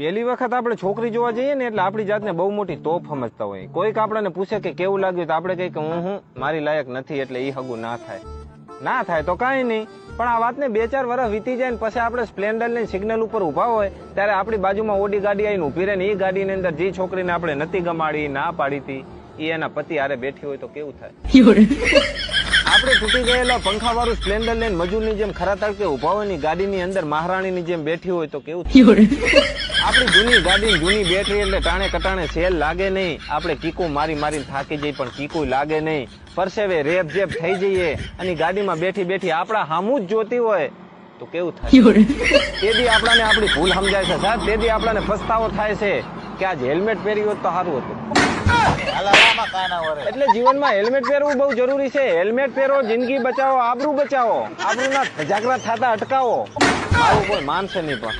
પહેલી વખત આપણે છોકરી જોવા જઈએ ને એટલે આપણી જાતને બહુ મોટી તોપ સમજતા હોય કોઈક આપણને પૂછે કે કેવું લાગ્યું તો આપણે કહીએ કે હું હું, મારી લાયક નથી એટલે એ હગું ના થાય. ના થાય તો કાંઈ નહીં, પણ આ વાતને બે ચાર વર્ષ વીતી જાય ને પછી આપણે સ્પ્લેન્ડર ને સિગ્નલ ઉપર ઊભા હોય, ત્યારે આપણી બાજુમાં ઓડી ગાડી આવીને ઊભી રહે ને એ ગાડીની અંદર જે છોકરીને આપણે નથી ગમાડી, ના પાડી હતી એ એના પતિ આરે બેઠી હોય તો કેવું થાય? આપણે તૂટી ગયેલા પંખાવાળું સ્પ્લેન્ડર લઈને મજૂરની જેમ ખરા તડકે ઊભા હોયની ગાડીની અંદર મહારાણીની જેમ બેઠી હોય તો કેવું? આપણી જૂની ગાડી જૂની બેટરી એટલે ટાણે કટાણે સેલ લાગે નહીં. આપણે કીકુ મારી મારીને થાકી જઈએ પણ કીકુ લાગે નહીં. પરસેવે રેપ જેપ થઈ જઈએ અને ગાડીમાં બેઠી બેઠી આપણા હામું જ જોતી હોય તો કેવું થાય? તેથી આપણાને આપણી ભૂલ સમજાય છે સાહેબ. તેથી આપણાને પસ્તાવો થાય છે કે આજ હેલ્મેટ પહેર્યું હોત તો સારું હતું. એટલે જીવનમાં હેલ્મેટ પહેરવું બહુ જરૂરી છે. હેલ્મેટ પહેરો, જિંદગી બચાવો, આબરૂ બચાવો. આબરૂના જાગૃત થતા અટકાવો. આવું કોઈ માનશે નહીં પણ.